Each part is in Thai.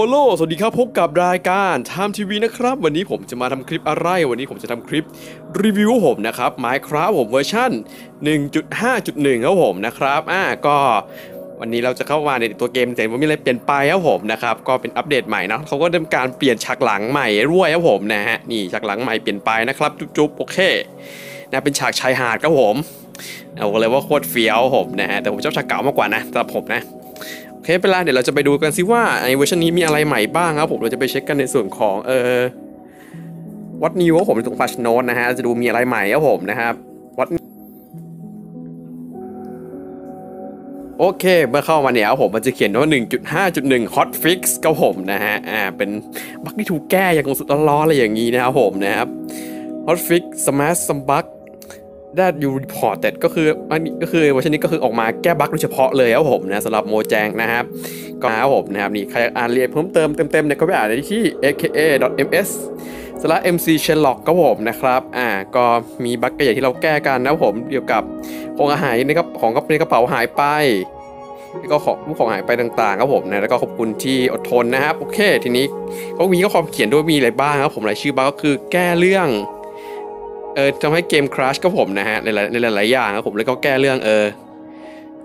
โยโลสวัสดีครับพบกับรายการ Time TV นะครับ วันนี้ผมจะมาทำคลิปอะไร วันนี้ผมจะทำคลิปรีวิวผมนะครับ Minecraft ผมเวอร์ชัน1.5.1 ครับผมนะครับอ่าก็วันนี้เราจะเข้ามาในตัวเกมแต่ว่ามีอะไรเปลี่ยนไปครับผมนะครับก็เป็นอัปเดตใหม่นะเขาก็ดำการเปลี่ยนฉากหลังใหม่ด้วยครับผมนะฮะนี่ฉากหลังใหม่เปลี่ยนไปนะครับจุ๊บๆโอเคนะเป็นฉากชายหาดครับผมเอาเลยว่าโคตรเฟี้ยวผมนะฮะแต่ผมชอบฉากเก่ามากกว่านะสำหรับผมนะ เคเป็นไรเดี๋ยวเราจะไปดูกันซิว่าในเวอร์ชันนี้มีอะไรใหม่บ้างครับผมเราจะไปเช็คกันในส่วนของเออวัดนิวครับผมในตรงพัชโนตนะฮะจะดูมีอะไรใหม่ครับผมนะครับวัดโอเค เมื่อเข้ามาเนี่ยครับผมมันจะเขียนว่า 1.5.1 hot fix ครับผมนะฮะอ่าเป็นบั๊กที่ถูกแก้อย่างสุดร้อนๆอะไรอย่างนี้นะครับผมนะครับ hot fix smash some bug that you reported ก็คืออันนี้ก็คือเวอร์ชันนี้ก็คือออกมาแก้บั๊กโดยเฉพาะเลยครับผมนะสำหรับโมแจงนะครับ ก็ครับผมนะครับนี่ใครอยากอ่านเรียนเพิ่มเติมเต็มๆเนี่ยก็ไปอ่านได้ที่ aka.ms mc sherlock ครับผมนะครับอ่าก็มีบั๊กใหญ่ที่เราแก้กันนะครับผมเกี่ยวกับของอาหารในกระของในกระเป๋าหายไปแล้วก็ของผู้ของหายไปต่างๆครับผมนะแล้วก็ขอบคุณที่อดทนนะครับ โอเค ทีนี้ก็มีก็ความเขียนด้วยมีอะไรบ้างครับผมรายชื่อบั๊กก็คือแก้เรื่อง เออทำให้เกมคราชก็ผมนะฮะในหลายในหลายๆอย่างครับผมแล้วก็แก้เรื่องเออ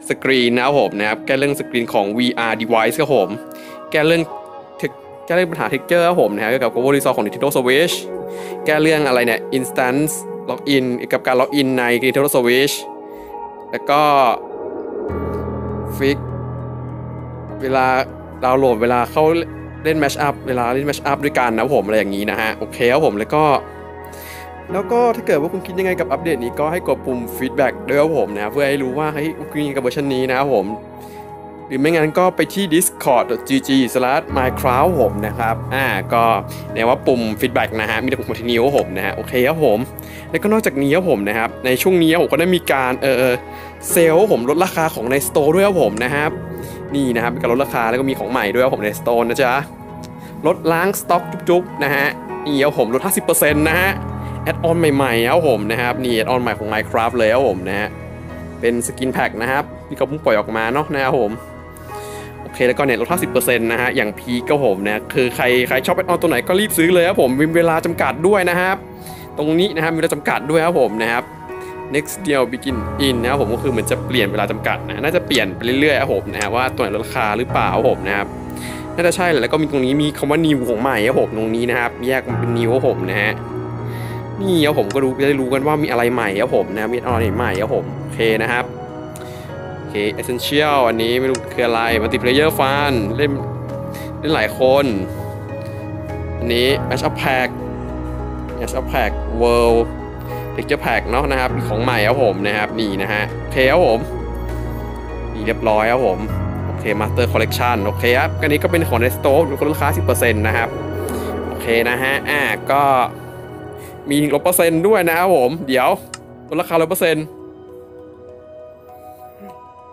สกรีนนะครับผมนะครับแก้เรื่องสกรีนของ VR device ครับผม แก้เรื่องแก้เรื่องปัญหาเท็กเจอร์ครับผมนะฮะเกี่ยวกับ global resource ของ Nintendo Switch แก้เรื่องอะไรเนี่ย instance login กับการล็อกอินใน Nintendo Switch แล้วก็ฟิกเวลาดาวน์โหลดเวลาเข้าเล่น Match Up เวลาเล่น Match Up ด้วยกันนะผมอะไรอย่างนี้นะฮะ โอเคครับผมแล้วก็ แล้วก็ถ้าเกิดว่าคุณคิดยังไงกับอัปเดตนี้ก็ให้กดปุ่มฟีดแบ็กด้วยครับผมนะเพื่อให้รู้ว่าเฮ้ยคุณคิดยังไงกับเวอร์ชันนี้นะครับผม หรือไม่งั้นก็ไปที่ discord.gg/minecraft ผมนะครับอ่าก็เรียกว่าปุ่มฟีดแบ็กนะฮะมีแต่ปุ่ม continue ครับผมนะฮะโอเคครับผม แล้วก็นอกจากนี้ครับผมนะครับในช่วงนี้ผมก็ได้มีการเออเซลล์ผมลดราคาของในสโตร์ด้วยครับผมนะครับนี่นะครับการลดราคาแล้วก็มีของใหม่ด้วยครับผมในสโตร์นะจ๊ะลดล้างสต็อกจุ๊บๆนะฮะนี่ครับผมลด 50%นะฮะ แอดออนใหม่ๆครับผมนะครับนี่แอดออนใหม่ของ Minecraft เลยครับผมนะฮะเป็นสกินแพ็คนะครับที่เขาเพิ่งปล่อยออกมาเนาะนะครับผมโอเคแล้วก็เนี่ยลด50%นะฮะอย่างพีก็ผมนะคือใครใครชอบแอดออนตัวไหนก็รีบซื้อเลยครับผมมีเวลาจำกัดด้วยนะครับตรงนี้นะครับมีเวลาจำกัดด้วยครับผมนะครับ next deal begin in นะครับผมก็คือเหมือนจะเปลี่ยนเวลาจำกัดนะน่าจะเปลี่ยนไปเรื่อยๆครับผมนะฮะว่าตัวไหนลดราคาหรือเปล่าครับผมนะครับน่าจะใช่แหละแล้วก็มีตรงนี้มีคำว่า new ของใหม่ครับผมตรงนี้นะครับแยกมันเป็น new ครับผมนะฮะ นี่ครับผมก็รู้จะได้รู้กันว่ามีอะไรใหม่ครับผมนะมีอะไรใหม่ครับผมโอเคนะครับโอเค essential อันนี้ไม่รู้คืออะไร multiplayer fun เล่นเล่นหลายคน อันนี้ match up pack match up pack world texture pack เนาะนะครับมีของใหม่ครับผมนะครับนี่นะฮะโอเคครับผมนี่เรียบร้อยครับผมโอเค master collection โอเคครับอันนี้ก็เป็นของในสโต๊ะลดราคา10%นะครับโอเคนะฮะอ่าก็ มีลดเปอร์เซ็นต์ด้วยนะครับผม เดี๋ยวลดราคาลดเปอร์เซ็นต์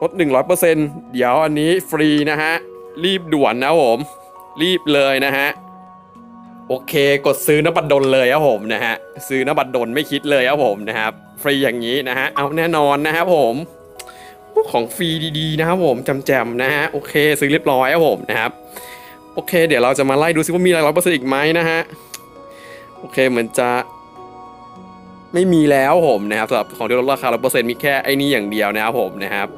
ลดหนึ่งร้อยเปอร์เซ็นต์เดี๋ยวอันนี้ฟรีนะฮะ รีบด่วนนะครับผม รีบเลยนะฮะ โอเคกดซื้อนบัตรดลเลยครับผมนะฮะ ซื้อนบัตรดลไม่คิดเลยครับผมนะครับ ฟรีอย่างนี้นะฮะ เอาแน่นอนนะครับผมของฟรีดีๆนะครับผมจำๆนะฮะ โอเคซื้อเรียบร้อยครับผมนะครับ โอเค เดี๋ยวเราจะมาไล่ดูซิว่ามีอะไรร้อยเปอร์เซ็นต์อีกไหมนะฮะ โอเคเหมือนจะ ไม่มีแล้วผมนะครับสำหรับของที่ลดราคาร้อเปอร์เซ็นต์มีแค่ไอ้นี่อย่างเดียวนะครับผมนะครับ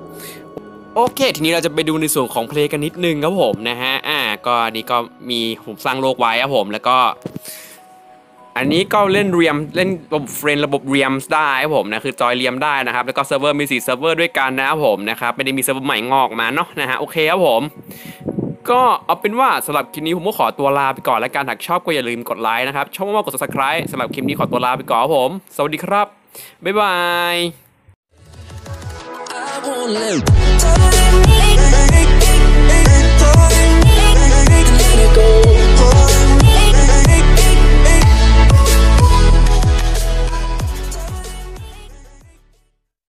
โอเค ทีนี้เราจะไปดูในส่วนของเพลงกันนิดนึงครับผมนะฮะอ่าก็อันนี้ก็มีผมสร้างโลกไว้ครับผมแล้วก็ อันนี้ก็เล่นเรียมเล่นระบบเฟรนระบบเรียมได้ครับผมนะคือจอยเรียมได้นะครับแล้วก็เซิร์ฟเวอร์มี4เซิร์ฟเวอร์ด้วยกันนะครับผมนะครับไม่ได้มีเซิร์ฟเวอร์ใหม่งอกมาเนาะนะฮะโอเคครับผม ก็เอาเป็นว่าสำหรับคลิปนี้ผมก็ขอตัวลาไปก่อนและการหากชอบก็อย่าลืมกดไลค์นะครับชอบมากกด subscribe สำหรับคลิปนี้ขอตัวลาไปก่อนครับผม สวัสดีครับ บ๊ายบาย I